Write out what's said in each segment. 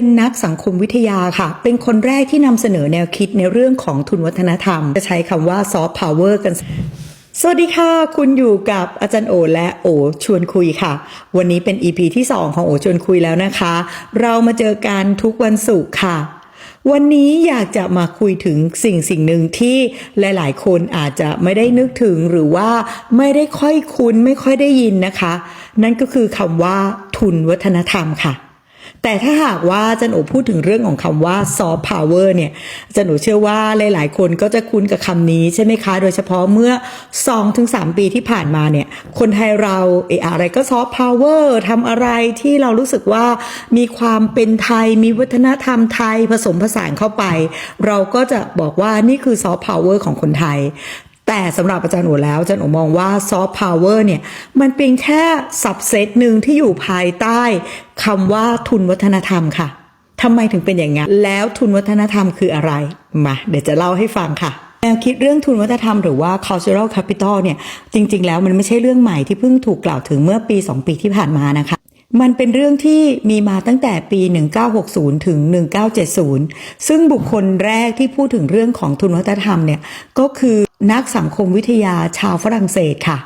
เป็นนักสังคมวิทยาค่ะ เป็นคนแรกที่นำเสนอแนวคิดในเรื่องของทุนวัฒนธรรม จะใช้คำว่าซอฟต์พาวเวอร์กัน สวัสดีค่ะ คุณอยู่กับอาจารย์โอและโอชวนคุยค่ะ วันนี้เป็น EP ที่ 2 ของโอชวนคุยแล้วนะคะ เรามาเจอกันทุกวันศุกร์ค่ะ วันนี้อยากจะมาคุยถึงสิ่งสิ่งหนึ่งที่หลาย ๆ คนอาจจะไม่ได้นึกถึงหรือว่าไม่ได้ค่อยคุ้นไม่ค่อยได้ยินนะคะ นั่นก็คือคำว่าทุนวัฒนธรรมค่ะ แต่ถ้าหากว่าจันโอพูดถึงเรื่องของคำว่าซอฟต์พาวเวอร์เนี่ยจันโอเชื่อว่าหลาย ๆ คนก็จะคุ้นกับคำนี้ใช่ไหมคะ โดยเฉพาะเมื่อ 2-3 ปีที่ผ่านมาเนี่ย คนไทยเราเอะอะไรก็ซอฟต์พาวเวอร์ทำอะไรที่เรารู้สึกว่ามีความเป็นไทยมีวัฒนธรรมไทยผสมผสานเข้าไป เราก็จะบอกว่านี่คือซอฟต์พาวเวอร์ของคนไทย แต่สำหรับอาจารย์หนูแล้วอาจารย์หนูมองว่าซอฟต์พาวเวอร์เนี่ยมันเป็นแค่สับเซตหนึ่งที่อยู่ภายใต้คำว่าทุนวัฒนธรรมค่ะทำไมถึงเป็นอย่างนั้นแล้วทุนวัฒนธรรมคืออะไรมาเดี๋ยวจะเล่าให้ฟังค่ะแนวคิดเรื่องทุนวัฒนธรรมหรือว่า cultural capital เนี่ยจริง ๆ แล้วมันไม่ใช่เรื่องใหม่ที่เพิ่งถูกกล่าวถึงเมื่อปี 2 ปีที่ผ่านมานะคะ มันเป็นเรื่องที่มีมาตั้งแต่ปี 1960 ถึง 1970 ซึ่งบุคคลแรกที่พูดถึงเรื่องของทุนวัฒนธรรมเนี่ยก็คือนักสังคมวิทยาชาวฝรั่งเศสค่ะ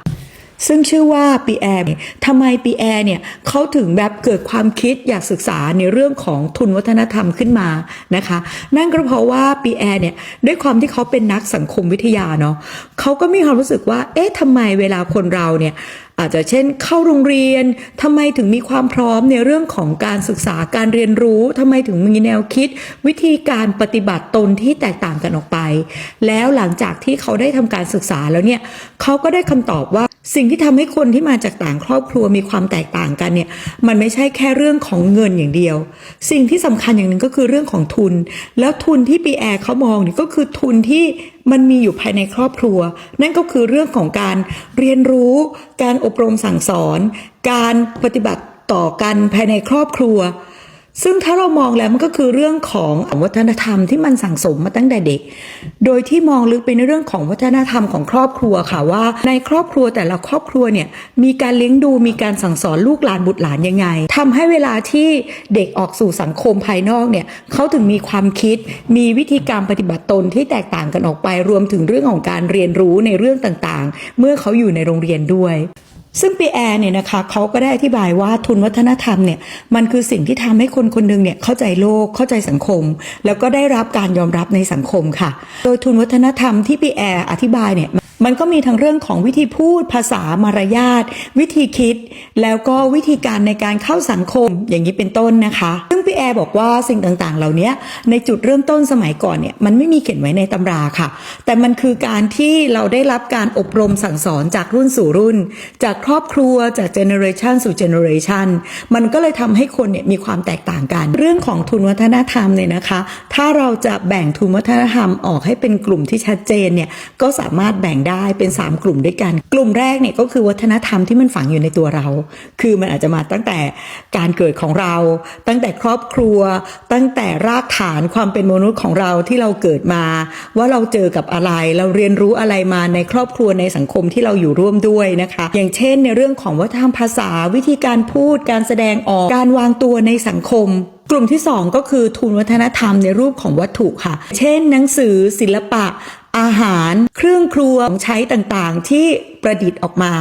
ซึ่งชื่อว่าปีแอร์ทำไมปีแอร์เนี่ยเขาถึงแบบเกิดความคิดอยากศึกษาในเรื่องของทุนวัฒนธรรมขึ้นมานะคะ นั่นก็เพราะว่าปีแอร์เนี่ยด้วยความที่เขาเป็นนักสังคมวิทยาเนาะเขาก็มีความรู้สึกว่า เอ๊ะทำไมเวลาคนเราเนี่ย อาจจะเช่นเข้าโรงเรียนทำไมถึงมีความพร้อมในเรื่องของการศึกษาการเรียนรู้ทำไมถึงมีแนวคิด วิธีการปฏิบัติตนที่แตกต่างกันออกไป แล้วหลังจากที่เขาได้ทำการศึกษาแล้วเนี่ยเขาก็ได้คำตอบว่าสิ่งที่ทำให้คนที่มาจากต่างครอบครัวมีความแตกต่างกันเนี่ยมันไม่ใช่แค่เรื่องของเงินอย่างเดียว สิ่งที่สำคัญอย่างหนึ่งก็คือเรื่องของทุน แล้วทุนที่ปีแอร์เขามองเนี่ยก็คือทุนที่ มันมีอยู่ภายในครอบครัว นั่นก็คือเรื่องของการเรียนรู้ การอบรมสั่งสอน การปฏิบัติต่อกันภายในครอบครัว ซึ่งถ้าเรามองแล้วมันก็คือเรื่องของวัฒนธรรมที่มันสั่งสมมาตั้งแต่เด็ก โดยที่มองลึกไปในเรื่องของวัฒนธรรมของครอบครัวค่ะว่า ในครอบครัวแต่ละครอบครัวเนี่ยมีการเลี้ยงดูมีการสั่งสอนลูกหลานบุตรหลานยังไงทำให้เวลาที่เด็กออกสู่สังคมภายนอกเนี่ยเขาถึงมีความคิด มีวิธีการปฏิบัติตนที่แตกต่างกันออกไปรวมถึงเรื่องของการเรียนรู้ในเรื่องต่างๆ เมื่อเขาอยู่ในโรงเรียนด้วย ซึ่งปีแอร์เนี่ยนะคะเขาก็ได้อธิบายว่าทุนวัฒนธรรมเนี่ยมันคือสิ่งที่ทำให้คนคนหนึงเนี่ยเข้าใจโลกเข้าใจสังคม แล้วก็ได้รับการยอมรับในสังคมค่ะ โดยทุนวัฒนธรรมที่ปีแอร์อธิบายเนี่ยมันก็มีทั้งเรื่องของวิธีพูดภาษามารยาทวิธีคิด แล้วก็วิธีการในการเข้าสังคมอย่างนี้เป็นต้นนะคะ ซึ่งพี่แอร์บอกว่าสิ่งต่างๆ เหล่านี้ในจุดเริ่มต้นสมัยก่อนเนี่ยมันไม่มีเขียนไว้ในตำราค่ะ แต่มันคือการที่เราได้รับการอบรมสั่งสอนจากรุ่นสู่รุ่น จากครอบครัวจากเจเนอเรชันสู่เจเนอเรชันมันก็เลยทำให้คนเนี่ยมีความแตกต่างกัน เรื่องของทุนวัฒนธรรมเนี่ยนะคะ ถ้าเราจะแบ่งทุนวัฒนธรรมออกให้เป็นกลุ่มที่ชัดเจนเนี่ยก็สามารถแบ่งได้เป็น 3 กลุ่มด้วยกัน กลุ่มแรกเนี่ยก็คือวัฒนธรรมที่มันฝังอยู่ในตัวเรา คือมันอาจจะมาตั้งแต่การเกิดของเรา ตั้งแต่ครอบครัว ตั้งแต่รากฐานความเป็นมนุษย์ของเราที่เราเกิดมา ว่าเราเจอกับอะไร เราเรียนรู้อะไรมาในครอบครัวในสังคมที่เราอยู่ร่วมด้วยนะคะ อย่างเช่นในเรื่องของวัฒนธรรมภาษาวิธีการพูด การแสดงออกการวางตัวในสังคมกลุ่มที่ 2 ก็คือทุนวัฒนธรรมในรูปของวัตถุค่ะ เช่น หนังสือศิลปะ อาหาร เครื่องครัวของใช้ต่างๆ ที่ประดิษฐ์ออกมา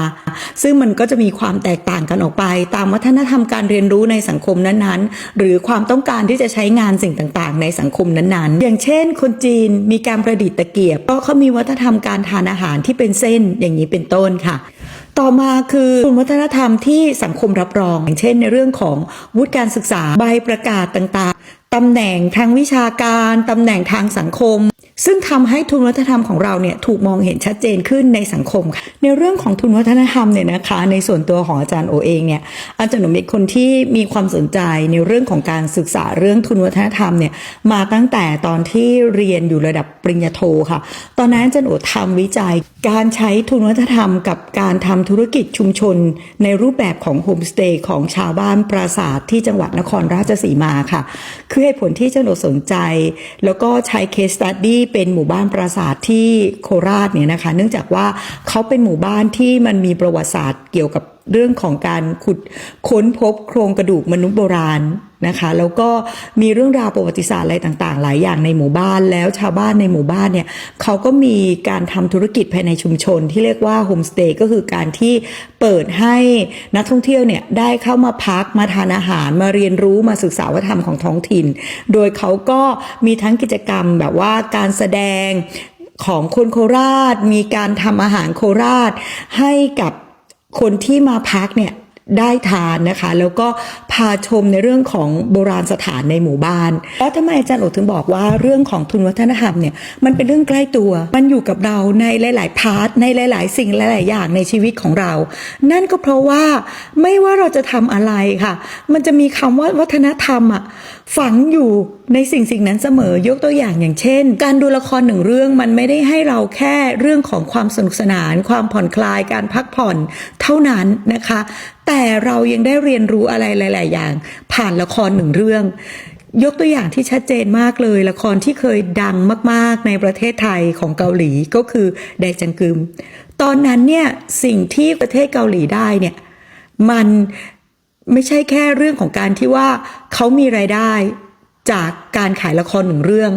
ซึ่งมันก็จะมีความแตกต่างกันออกไป ตามวัฒนธรรมการเรียนรู้ในสังคมนั้นๆ หรือความต้องการที่จะใช้งานสิ่งต่างๆ ในสังคมนั้นๆ อย่างเช่น คนจีนมีการประดิษฐ์ตะเกียบ ก็เขามีวัฒนธรรมการทานอาหารที่เป็นเส้นอย่างนี้เป็นต้นค่ะ ต่อมาคือกลุ่มวัฒนธรรมที่สังคมรับรอง อย่างเช่นในเรื่องของวุฒิการศึกษาใบประกาศต่างๆตำแหน่งทางวิชาการตำแหน่งทางสังคม ซึ่งทำให้ทุนวัฒนธรรมของเราเนี่ยถูกมองเห็นชัดเจนขึ้นในสังคมค่ะในเรื่องของทุนวัฒนธรรมเนี่ยนะคะในส่วนตัวของอาจารย์โอเองเนี่ยอาจารย์หนูเป็นคนที่มีความสนใจในเรื่องของการศึกษาเรื่องทุนวัฒนธรรมเนี่ยมาตั้งแต่ตอนที่เรียนอยู่ระดับปริญญาโทค่ะ ตอนนั้นอาจารย์โอทำวิจัยการใช้ทุนวัฒนธรรม กับการทำธุรกิจชุมชน ในรูปแบบของโฮมสเตย์ของชาวบ้านปราสาทที่จังหวัดนครราชสีมาค่ะ คือเหตุผลที่อาจารย์โอสนใจ แล้วก็ใช้ case study เป็นหมู่บ้านปราสาทที่โคราชเนี่ยนะคะ เนื่องจากว่าเขาเป็นหมู่บ้านที่มันมีประวัติศาสตร์เกี่ยวกับเรื่องของการขุดค้นพบโครงกระดูกมนุษย์โบราณ นะคะ แล้วก็มีเรื่องราวประวัติศาสตร์อะไรต่างๆ หลายอย่างในหมู่บ้านแล้วชาวบ้านในหมู่บ้านเนี่ยเขาก็มีการทำธุรกิจภายในชุมชน ที่เรียกว่าโฮมสเตย์ก็คือการที่เปิดให้นักท่องเที่ยวเนี่ยได้เข้ามาพักมาทานอาหารมาเรียนรู้มาศึกษาวัฒนธรรมของท้องถิ่น โดยเขาก็มีทั้งกิจกรรมแบบว่าการแสดงของคนโคราช มีการทำอาหารโคราชให้กับคนที่มาพักเนี่ย ได้ทานนะคะ แล้วก็พาชมในเรื่องของโบราณสถานในหมู่บ้าน แล้วทำไมอาจารย์โอถึงบอกว่าเรื่องของทุนวัฒนธรรมเนี่ยมันเป็นเรื่องใกล้ตัว มันอยู่กับเราในหลาย ๆ พาร์ทในหลาย ๆ สิ่งหลาย ๆ อย่างในชีวิตของเรา นั่นก็เพราะว่าไม่ว่าเราจะทำอะไรค่ะ มันจะมีคำว่าวัฒนธรรมอะฝังอยู่ในสิ่งสิ่งนั้นเสมอยกตัวอย่างอย่างเช่น การดูละครหนึ่งเรื่องมันไม่ได้ให้เราแค่เรื่องของความสนุกสนาน ความผ่อนคลายการพักผ่อนเท่านั้นนะคะ แต่เรายังได้เรียนรู้อะไรหลาย ๆ อย่าง ผ่านละครหนึ่งเรื่อง ยกตัวอย่างที่ชัดเจนมากเลย ละครที่เคยดังมาก ๆ ในประเทศไทยของเกาหลีก็คือแดจังกึม ตอนนั้นเนี่ยสิ่งที่ประเทศเกาหลีได้เนี่ยมันไม่ใช่แค่เรื่องของการที่ว่าเขามีรายได้จากการขายละครหนึ่งเรื่อง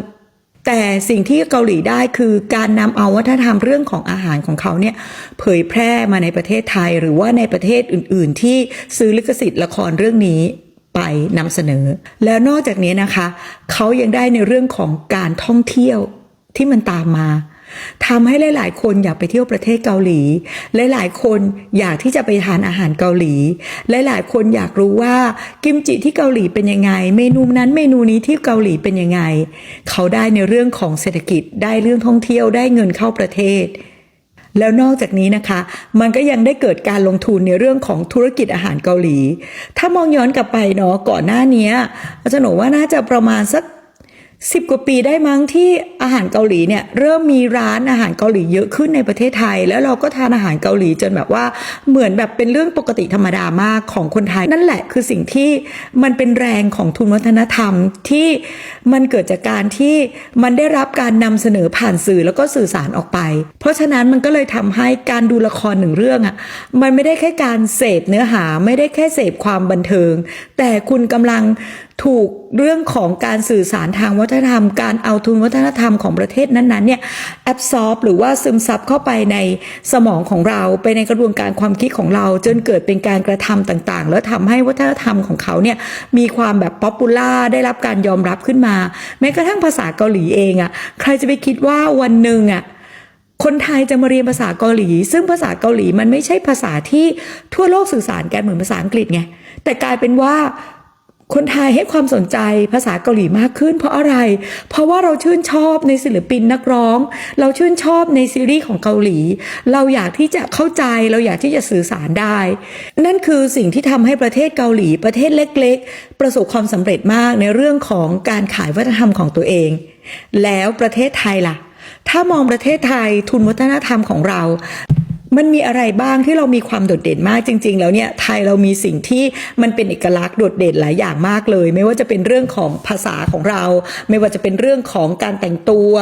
แต่สิ่งที่เกาหลีได้คือการนำเอาวัฒนธรรมเรื่องของอาหารของเขาเนี่ยเผยแพร่มาในประเทศไทยหรือว่าในประเทศอื่น ๆ ที่ซื้อลิขสิทธิ์ละครเรื่องนี้ไปนำเสนอ แล้วนอกจากนี้นะคะ เขายังได้ในเรื่องของการท่องเที่ยวที่มันตามมา ทำให้หลาย ๆ คนอยากไปเที่ยวประเทศเกาหลี หลาย ๆ คนอยากที่จะไปทานอาหารเกาหลี หลาย ๆ คนอยากรู้ว่ากิมจิที่เกาหลีเป็นยังไง เมนูนั้นเมนูนี้ที่เกาหลีเป็นยังไง เขาได้ในเรื่องของเศรษฐกิจ ได้เรื่องท่องเที่ยว ได้เงินเข้าประเทศแล้วนอกจากนี้นะคะ มันก็ยังได้เกิดการลงทุนในเรื่องของธุรกิจอาหารเกาหลี ถ้ามองย้อนกลับไปเนาะก่อนหน้านี้อาจารย์หนูว่าน่าจะประมาณสัก สิบกว่าปีได้มั้งที่อาหารเกาหลีเนี่ยเริ่มมีร้านอาหารเกาหลีเยอะขึ้นในประเทศไทย แล้วเราก็ทานอาหารเกาหลีจนแบบว่าเหมือนแบบเป็นเรื่องปกติธรรมดามากของคนไทย นั่นแหละคือสิ่งที่มันเป็นแรงของทุนวัฒนธรรมที่มันเกิดจากการที่มันได้รับการนำเสนอผ่านสื่อแล้วก็สื่อสารออกไป เพราะฉะนั้นมันก็เลยทำให้การดูละครหนึ่งเรื่องอะ่ะมันไม่ได้แค่การเสพเนื้อหาไม่ได้แค่เสพความบันเทิง แต่คุณกำลังถูกเรื่องของการสื่อสารทางวัฒนธรรม การเอาทุนวัฒนธรรมของประเทศนั้นๆเนี่ยแอบซอบหรือว่าซึมซับเข้าไปในสมองของเราไปในกระบวนการความคิดของเรา จนเกิดเป็นการกระทำต่างๆ แล้วทำให้วัฒนธรรมของเขาเนี่ยมีความแบบป๊อปปูล่าได้รับการยอมรับขึ้นมา แม้กระทั่งภาษาเกาหลีเองอะ่ะใครจะไปคิดว่าวันหนึ่งอะคนไทยจะมาเรียนภาษาเกาหลี ซึ่งภาษาเกาหลีมันไม่ใช่ภาษาที่ทั่วโลกสื่อสารกันเหมือนภาษาอังกฤษไงแต่กลายเป็นว่า คนไทยให้ความสนใจภาษาเกาหลีมากขึ้น เพราะอะไร เพราะว่าเราชื่นชอบในศิลปินนักร้อง เราชื่นชอบในซีรีส์ของเกาหลี เราอยากที่จะเข้าใจ เราอยากที่จะสื่อสารได้ นั่นคือสิ่งที่ทำให้ประเทศเกาหลีประเทศเล็ก ๆ ประสบความสำเร็จมากในเรื่องของการขายวัฒนธรรมของตัวเอง แล้วประเทศไทยล่ะ ถ้ามองประเทศไทยทุนวัฒนธรรมของเรา มันมีอะไรบ้างที่เรามีความโดดเด่นมากจริง ๆ แล้วเนี่ยไทยเรามีสิ่งที่มันเป็นเอกลักษณ์โดดเด่นหลายอย่างมากเลย ไม่ว่าจะเป็นเรื่องของภาษาของเรา ไม่ว่าจะเป็นเรื่องของการแต่งตัว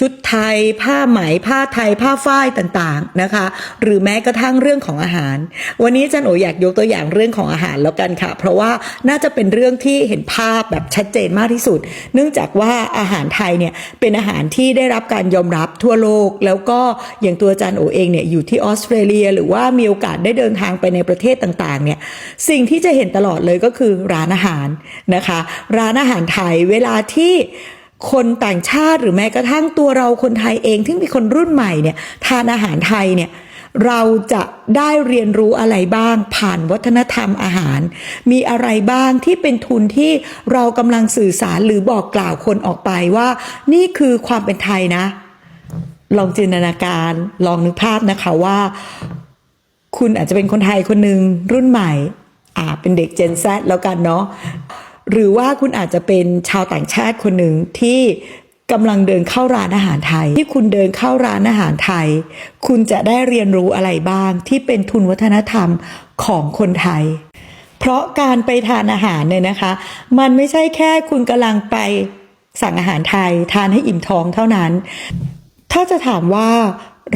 ชุดไทย ผ้าไหม ผ้าไทย ผ้าฝ้ายต่างๆนะคะ หรือแม้กระทั่งเรื่องของอาหาร วันนี้อาจันโออยากยกตัวอย่างเรื่องของอาหารแล้วกันค่ะ เพราะว่าน่าจะเป็นเรื่องที่เห็นภาพแบบชัดเจนมากที่สุด เนื่องจากว่าอาหารไทยเนี่ยเป็นอาหารที่ได้รับการยอมรับทั่วโลก แล้วก็อย่างตัวอาจารย์โอเองเนี่ยอยู่ที่ออสเตรเลีย หรือว่ามีโอกาสได้เดินทางไปในประเทศต่างๆเนี่ยสิ่งที่จะเห็นตลอดเลยก็คือร้านอาหารนะคะ ร้านอาหารไทยเวลาที่ คนต่างชาติหรือแม้กระทั่งตัวเราคนไทยเองที่เป็นคนรุ่นใหม่เนี่ยทานอาหารไทยเนี่ยเราจะได้เรียนรู้อะไรบ้าง ผ่านวัฒนธรรมอาหาร มีอะไรบ้างที่เป็นทุนที่เรากำลังสื่อสารหรือบอกกล่าวคนออกไปว่า นี่คือความเป็นไทยนะ ลองจินตนาการลองนึกภาพนะคะว่า คุณอาจจะเป็นคนไทยคนหนึ่งรุ่นใหม่ อ่าเป็นเด็ก Gen Z แล้วกันเนาะ หรือว่าคุณอาจจะเป็นชาวต่างชาติคนหนึ่งที่กำลังเดินเข้าร้านอาหารไทย ที่คุณเดินเข้าร้านอาหารไทย คุณจะได้เรียนรู้อะไรบ้าง ที่เป็นทุนวัฒนธรรมของคนไทย เพราะการไปทานอาหารเนี่ยนะคะ มันไม่ใช่แค่คุณกำลังไปสั่งอาหารไทย ทานให้อิ่มท้องเท่านั้น ถ้าจะถามว่า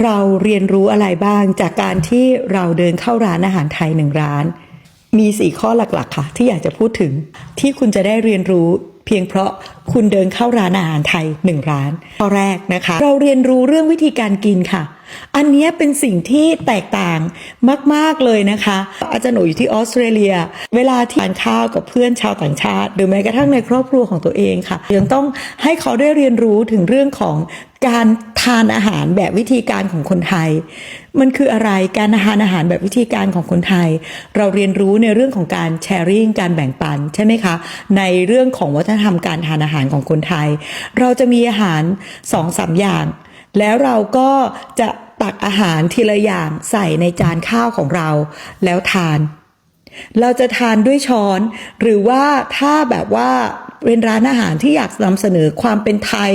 เราเรียนรู้อะไรบ้างจากการที่เราเดินเข้าร้านอาหารไทยหนึ่งร้าน มีสี่ข้อหลักๆ ค่ะ ที่อยากจะพูดถึงที่คุณจะได้เรียนรู้ เพียงเพราะคุณเดินเข้าร้านอาหารไทยหนึ่งร้านข้อแรกนะคะ เราเรียนรู้เรื่องวิธีการกินค่ะ อันนี้เป็นสิ่งที่แตกต่างมาก ๆ เลยนะคะ อาจารย์หนูอยู่ที่ออสเตรเลีย เวลาที่ทานข้าวกับเพื่อนชาวต่างชาติ หรือแม้กระทั่งในครอบครัวของตัวเองค่ะ ยังต้องให้เขาได้เรียนรู้ถึงเรื่องของการทานอาหารแบบวิธีการของคนไทย มันคืออะไรการทานอาหารแบบวิธีการของคนไทย เราเรียนรู้ในเรื่องของการแชร์ริ่งการแบ่งปันใช่ไหมคะ ในเรื่องของวัฒนธรรมการทานอาหารของคนไทย เราจะมีอาหารสองสามอย่าง แล้วเราก็จะตักอาหารทีละอย่างใส่ในจานข้าวของเรา แล้วทาน เราจะทานด้วยช้อน หรือว่าถ้าแบบว่า เป็นร้านอาหารที่อยากนำเสนอความเป็นไทย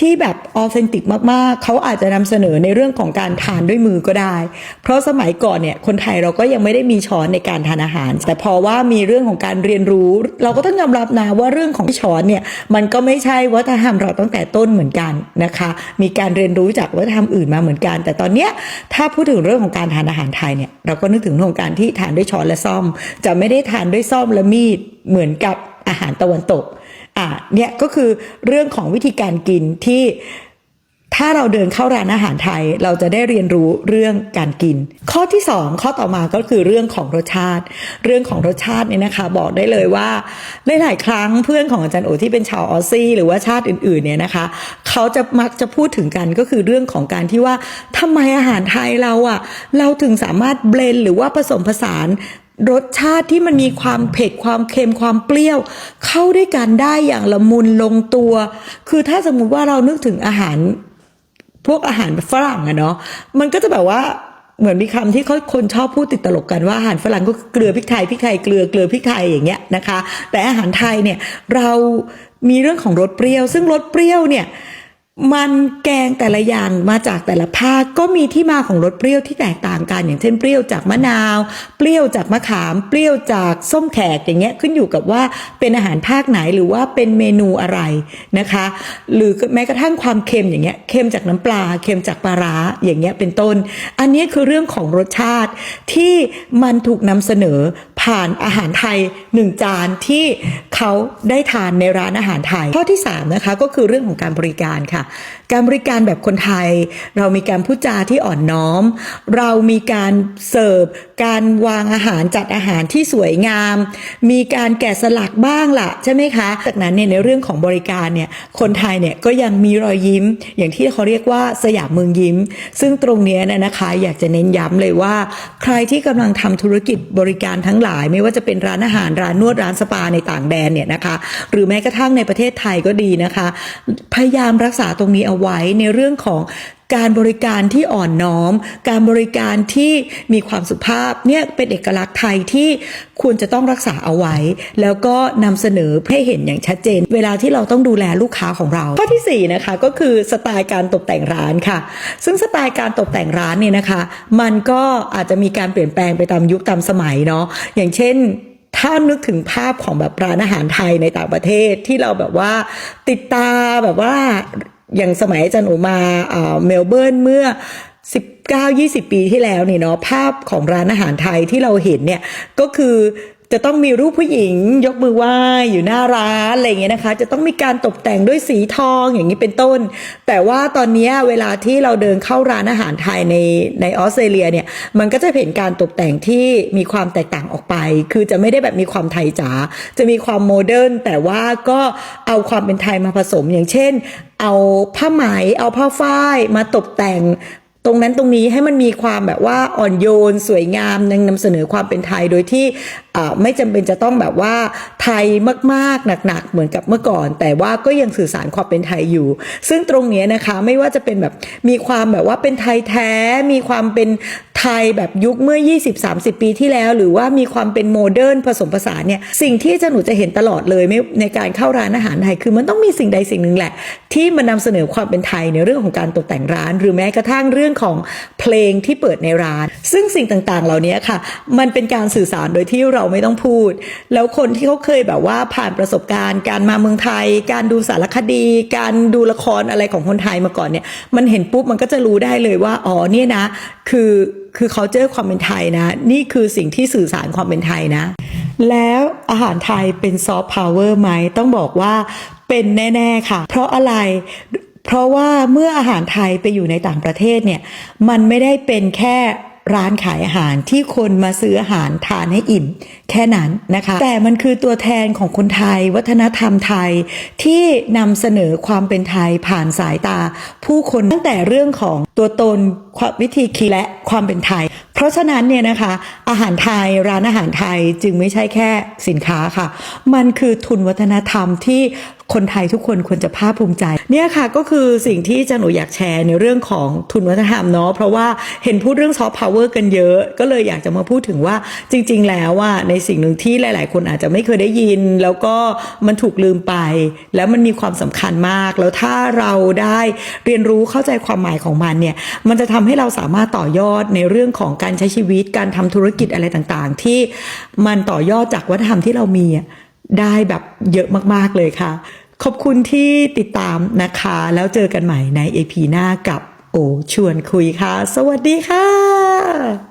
ที่แบบออเทนติกมากๆ เขาอาจจะนำเสนอในเรื่องของการทานด้วยมือก็ได้ เพราะสมัยก่อนเนี่ยคนไทยเราก็ยังไม่ได้มีช้อนในการทานอาหาร แต่พอว่ามีเรื่องของการเรียนรู้ เราก็ต้องยอมรับนะว่าเรื่องของช้อนเนี่ยมันก็ไม่ใช่วัฒนธรรมเราตั้งแต่ต้นเหมือนกันนะคะ มีการเรียนรู้จากวัฒนธรรมอื่นมาเหมือนกัน แต่ตอนเนี้ยถ้าพูดถึงเรื่องของการทานอาหารไทยเนี่ยเราก็นึกถึงเรื่องของการที่ทานด้วยช้อนและซ่อม จะไม่ได้ทานด้วยซ่อมและมีดเหมือนกับ อาหารตะวันตกอะเนี่ยก็คือเรื่องของวิธีการกินที่ถ้าเราเดินเข้าร้านอาหารไทยเราจะได้เรียนรู้เรื่องการกิน ข้อที่สองข้อต่อมาก็คือเรื่องของรสชาติ เรื่องของรสชาติเนี่ยนะคะ บอกได้เลยว่าหลายๆครั้งเพื่อนของอาจารย์โอที่เป็นชาวออสซี่ หรือว่าชาติอื่นๆเนี่ยนะคะเขาจะมักจะพูดถึงกันก็คือเรื่องของการที่ว่าทำไมอาหารไทยเราอะเราถึงสามารถเบลนหรือว่าผสมผสาน รสชาติที่มันมีความเผ็ดความเค็มความเปรี้ยว เข้าด้วยกันได้อย่างละมุนลงตัว คือถ้าสมมุติว่าเรานึกถึงอาหาร พวกอาหารฝรั่งอะเนาะมันก็จะแบบว่าเหมือนมีคำที่เขาคนชอบพูดติดตลกกันว่าอาหารฝรั่งก็เกลือพริกไทยพริกไทยเกลือเกลือพริกไทยอย่างเงี้ยนะคะ แต่อาหารไทยเนี่ยเรามีเรื่องของรสเปรี้ยว ซึ่งรสเปรี้ยวเนี่ย มันแกงแต่ละอย่างมาจากแต่ละภาคก็มีที่มาของรสเปรี้ยวที่แตกต่างกัน อย่างเช่นเปรี้ยวจากมะนาว เปรี้ยวจากมะขาม เปรี้ยวจากส้มแขกอย่างเงี้ยขึ้นอยู่กับว่าเป็นอาหารภาคไหนหรือว่าเป็นเมนูอะไรนะคะ หรือแม้กระทั่งความเค็มอย่างเงี้ยเค็มจากน้ำปลาเค็มจากปลาร้าอย่างเงี้ยเป็นต้น อันนี้คือเรื่องของรสชาติที่มันถูกนำเสนอผ่านอาหารไทยหนึ่งจานที่เขาได้ทานในร้านอาหารไทย ข้อที่3นะคะก็คือเรื่องของการบริการค่ะการบริการแบบคนไทย เรามีการพูดจาที่อ่อนน้อม เรามีการเสิร์ฟ การวางอาหารจัดอาหารที่สวยงาม มีการแกะสลักบ้างล่ะใช่ไหมคะจากนั้นเนี่ยในเรื่องของบริการเนี่ยคนไทยเนี่ยก็ยังมีรอยยิ้ม อย่างที่เขาเรียกว่าสยามเมืองยิ้ม ซึ่งตรงนี้เนยนะคะ อยากจะเน้นย้ำเลยว่า ใครที่กำลังทำธุรกิจบริการทั้งหลาย ไม่ว่าจะเป็นร้านอาหารร้านนวดร้านสปาในต่างแดนเนี่ยนะคะ หรือแม้กระทั่งในประเทศไทยก็ดีนะคะ พยายามรักษาตรงนี้เอาไว้ในเรื่องของการบริการที่อ่อนน้อม การบริการที่มีความสุภาพเนี่ยเป็นเอกลักษณ์ไทยที่ควรจะต้องรักษาเอาไว้ แล้วก็นำเสนอให้เห็นอย่างชัดเจน เวลาที่เราต้องดูแลลูกค้าของเรา ข้อที่4นะคะก็คือสไตล์การตกแต่งร้านค่ะ ซึ่งสไตล์การตกแต่งร้านเนี่ยนะคะ มันก็อาจจะมีการเปลี่ยนแปลงไปตามยุคตามสมัยเนาะอย่างเช่นถ้านึกถึงภาพของแบบร้านอาหารไทยในต่างประเทศที่เราแบบว่าติดตาแบบว่า อย่างสมัยอาจันโอมาเอ่อเมลเบิร์นเมื่อ 19-20 ปีที่แล้วเนี่ยเนาะภาพของร้านอาหารไทยที่เราเห็นเนี่ยก็คือ จะต้องมีรูปผู้หญิงยกมือไหว้อยู่หน้าร้านอะไรอย่างเงี้ยนะคะ จะต้องมีการตกแต่งด้วยสีทองอย่างนี้เป็นต้น แต่ว่าตอนนี้เวลาที่เราเดินเข้าร้านอาหารไทยในในออสเตรเลียเนี่ยมันก็จะเห็นการตกแต่งที่มีความแตกต่างออกไป คือจะไม่ได้แบบมีความไทยจ๋าจะมีความโมเดิร์นแต่ว่าก็เอาความเป็นไทยมาผสมอย่างเช่นเอาผ้าไหมเอาผ้าฝ้ายมาตกแต่ง ตรงนั้นตรงนี้ให้มันมีความแบบว่าอ่อนโยนสวยงามยังนำเสนอความเป็นไทยโดยที่ไม่จำเป็นจะต้องแบบว่าไทยมากๆหนักๆเหมือนกับเมื่อก่อน แต่ว่าก็ยังสื่อสารความเป็นไทยอยู่ ซึ่งตรงนี้นะคะไม่ว่าจะเป็นแบบมีความแบบว่าเป็นไทยแท้ มีความเป็นไทยแบบยุคเมื่อ 20-30 ปีที่แล้ว หรือว่ามีความเป็นโมเดิร์นผสมผสานเนี่ยสิ่งที่จะหนูจะเห็นตลอดเลยในการเข้าร้านอาหารไทยคือมันต้องมีสิ่งใดสิ่งหนึ่งแหละ ที่มันนำเสนอความเป็นไทยในเรื่องของการตกแต่งร้าน หรือแม้กระทั่งเรื่องของเพลงที่เปิดในร้าน ซึ่งสิ่งต่างๆ เหล่านี้ค่ะ มันเป็นการสื่อสารโดยที่เราไม่ต้องพูด แล้วคนที่เขาเคยแบบว่าผ่านประสบการณ์ การมาเมืองไทย การดูสารคดี การดูละครอะไรของคนไทยมาก่อนเนี่ย มันเห็นปุ๊บมันก็จะรู้ได้เลยว่าอ๋อเนี่ยนะ คือคือเขาเจอความเป็นไทยนะ นี่คือสิ่งที่สื่อสารความเป็นไทยนะ แล้วอาหารไทยเป็นซอฟต์พาวเวอร์ไหมต้องบอกว่าเป็นแน่ ๆ ค่ะ เพราะอะไร เพราะว่าเมื่ออาหารไทยไปอยู่ในต่างประเทศเนี่ยมันไม่ได้เป็นแค่ร้านขายอาหารที่คนมาซื้ออาหารทานให้อิ่ม แค่นั้นนะคะ แต่มันคือตัวแทนของคนไทย วัฒนธรรมไทยที่นำเสนอความเป็นไทยผ่านสายตา ผู้คนตั้งแต่เรื่องของตัวตนว,วิธีคิดและความเป็นไทย เพราะฉะนั้นเนี่ยนะคะ อาหารไทยร้านอาหารไทยจึงไม่ใช่แค่สินค้าค่ะ มันคือทุนวัฒนธรรมที่ คนไทยทุกคนควรจะภาคภูมิใจ เนี่ยค่ะก็คือสิ่งที่จันหนูอยากแชร์ในเรื่องของทุนวัฒนธรรมเนาะเพราะว่าเห็นพูดเรื่องซอฟต์พาวเวอร์กันเยอะ ก็เลยอยากจะมาพูดถึงว่าจริง ๆ แล้วว่าในสิ่งหนึ่งที่หลาย ๆ คนอาจจะไม่เคยได้ยิน แล้วก็มันถูกลืมไป แล้วมันมีความสำคัญมาก แล้วถ้าเราได้เรียนรู้เข้าใจความหมายของมันเนี่ยมันจะทำให้เราสามารถต่อยอดในเรื่องของการใช้ชีวิตการทำธุรกิจอะไรต่าง ๆ ที่มันต่อยอดจากวัฒนธรรมที่เรามีได้แบบเยอะมาก ๆ เลยค่ะ ขอบคุณที่ติดตามนะคะ แล้วเจอกันใหม่ใน EP หน้ากับโอชวนคุยค่ะ สวัสดีค่ะ